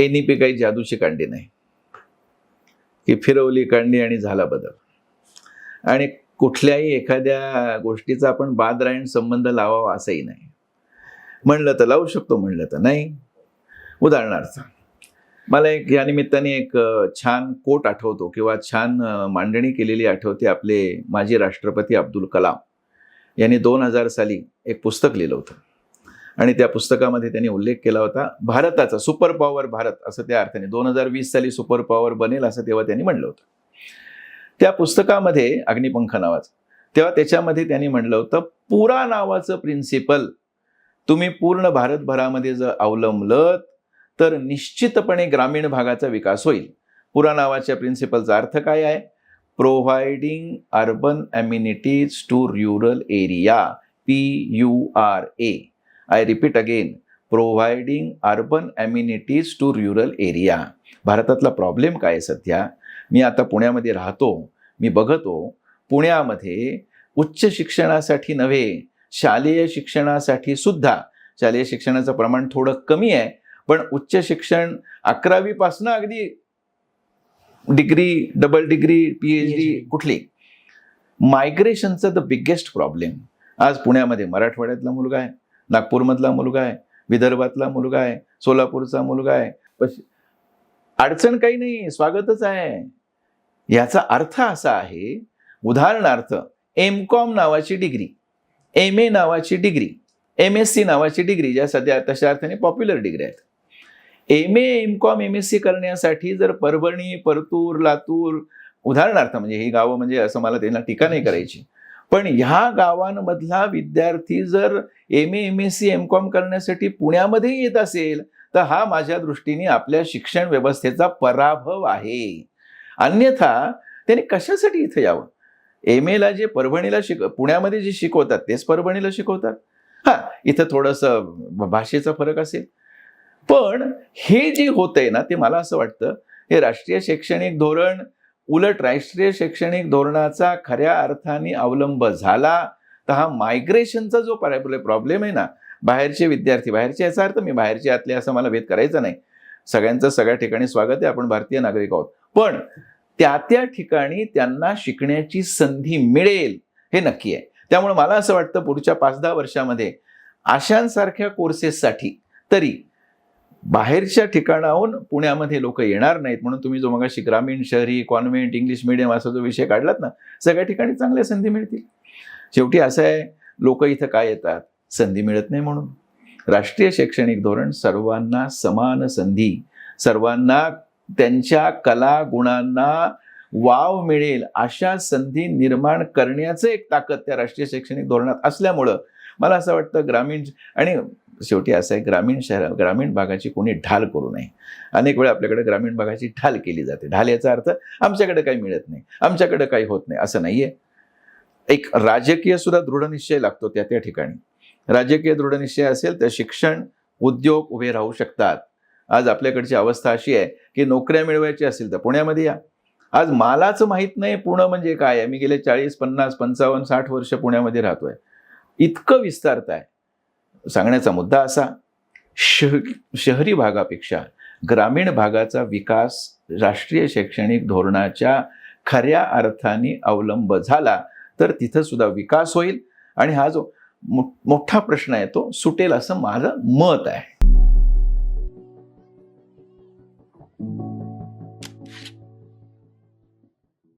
NEP काही जादूची कांडी नाही. की फिरवली कांडी आणि झाला बदल. आणि कुठल्याही एखाद्या गोष्टीचा आपण बादरायण संबंध लावावा असंही नाही. म्हणलं तर लावू शकतो म्हणलं तर नाही. उदाहरणार्थ मला एक या निमित्ताने एक छान कोट आठवतो किंवा छान मांडणी केलेली आठवते आपले माजी राष्ट्रपती अब्दुल कलाम. यांनी दोन हजार साली एक पुस्तक लिहिलं होतं. आणि त्या पुस्तकामध्ये त्यांनी उल्लेख केला होता भारताचा सुपर पॉवर भारत असं त्या अर्थाने दोन हजार वीस साली सुपर पॉवर बनेल असं तेव्हा त्यांनी म्हणलं होतं. त्या पुस्तकामध्ये अग्निपंख नावाचं तेव्हा त्याच्यामध्ये त्यांनी म्हणलं होतं पुरा नावाचं प्रिन्सिपल तुम्ही पूर्ण भारतभरामध्ये जर अवलंबलं तर निश्चितपणे ग्रामीण भागाचा विकास होईल. पुरा नावाच्या प्रिन्सिपलचा अर्थ काय आहे? Providing urban amenities to rural area P U R A I repeat again providing urban amenities to rural area भारतातला प्रॉब्लेम काय आहे सध्या? मी आता पुण्यामध्ये राहतो मी बघतो पुण्यामध्ये उच्च शिक्षणासाठी नव्हे शालेय शिक्षणासाठी सुद्धा. शालेय शिक्षणाचं प्रमाण थोडं कमी आहे पण उच्च शिक्षण अकरावीपासनं अगदी degree double degree P H D. कुठली? मायग्रेशनचं द बिगेस्ट प्रॉब्लेम आज पुण्यामध्ये मराठवाड्यातला मुलगा आहे. नागपूरमधला मुलगा आहे विदर्भातला मुलगा आहे सोलापूरचा मुलगा आहे. पश्चिम अडचण काही नाही स्वागतच आहे. याचा अर्थ असा आहे उदाहरणार्थ एम कॉम नावाची डिग्री एम ए नावाची डिग्री एम एस सी नावाची डिग्री ज्या सध्या तशा अर्थाने पॉप्युलर डिग्री आहेत. M A M Com M S C करण्यासाठी जर परभणी परतूर लातूर उदाहरणार्थ म्हणजे ही गावं म्हणजे असं मला त्यांना टीका नाही करायची. पण ह्या गावांमधला विद्यार्थी जर M A M S C M Com करण्यासाठी पुण्यामध्ये येत असेल तर हा माझ्या दृष्टीने आपल्या शिक्षण व्यवस्थेचा पराभव आहे. अन्यथा त्याने कशासाठी इथं यावं? एम एला जे परभणीला शिक पुण्यामध्ये जे शिकवतात तेच परभणीला शिकवतात? हा इथं थोडंसं भाषेचा फरक असेल. पण हे जे होतंय ना ते मला असं वाटतं हे राष्ट्रीय शैक्षणिक धोरण उलट राष्ट्रीय शैक्षणिक धोरणाचा खऱ्या अर्थाने अवलंब झाला तर हा मायग्रेशनचा जो प्रॉब्लेम आहे ना बाहेरचे विद्यार्थी बाहेरचे याचा अर्थ मी बाहेरचे आतले असं मला भेद करायचा नाही. सगळ्यांचं सगळ्या ठिकाणी स्वागत आहे आपण भारतीय नागरिक आहोत. पण त्या त्या ठिकाणी त्यांना शिकण्याची संधी मिळेल हे नक्की आहे. त्यामुळे मला असं वाटतं पुढच्या पाच दहा वर्षामध्ये अशांसारख्या कोर्सेससाठी तरी बाहेरच्या ठिकाणाहून पुण्यामध्ये लोक येणार नाहीत. म्हणून तुम्ही जो मगाशी ग्रामीण शहरी कॉन्व्हेंट इंग्लिश मिडियम असा जो विषय काढलात ना सगळ्या ठिकाणी चांगल्या संधी मिळतील. शेवटी असं आहे लोक इथं काय येतात? संधी मिळत नाही म्हणून. राष्ट्रीय शैक्षणिक धोरण सर्वांना समान संधी सर्वांना त्यांच्या कला गुणांना वाव मिळेल अशा संधी निर्माण करण्याचं एक ताकद त्या राष्ट्रीय शैक्षणिक धोरणात असल्यामुळं मला असं वाटतं ग्रामीण आणि शेवटी असं आहे ग्रामीण शहर ग्रामीण भागाची कोणी ढाल करू नये. अनेक वेळा आपल्याकडे ग्रामीण भागाची ढाल केली जाते. ढाल याचा अर्थ आमच्याकडे काही मिळत नाही आमच्याकडे काही होत नाही असं नाहीये. एक राजकीय सुद्धा दृढनिश्चय लागतो त्या त्या ठिकाणी. राजकीय दृढनिश्चय असेल तर शिक्षण उद्योग उभे राहू शकतात. आज आपल्याकडची अवस्था अशी आहे की नोकऱ्या मिळवायची असेल तर पुण्यामध्ये या. आज मलाच माहीत नाही पुणे म्हणजे काय आहे? मी गेले चाळीस पन्नास पंचावन्न साठ वर्ष पुण्यामध्ये राहतोय. इतकं विस्तारत आहे. सांगण्याचा मुद्दा असा शह शहरी भागापेक्षा ग्रामीण भागाचा विकास राष्ट्रीय शैक्षणिक धोरणाच्या खऱ्या अर्थाने अवलंब झाला तर तिथं सुद्धा विकास होईल. आणि हा जो मो- मोठा प्रश्न आहे तो सुटेल असं माझं मत आहे.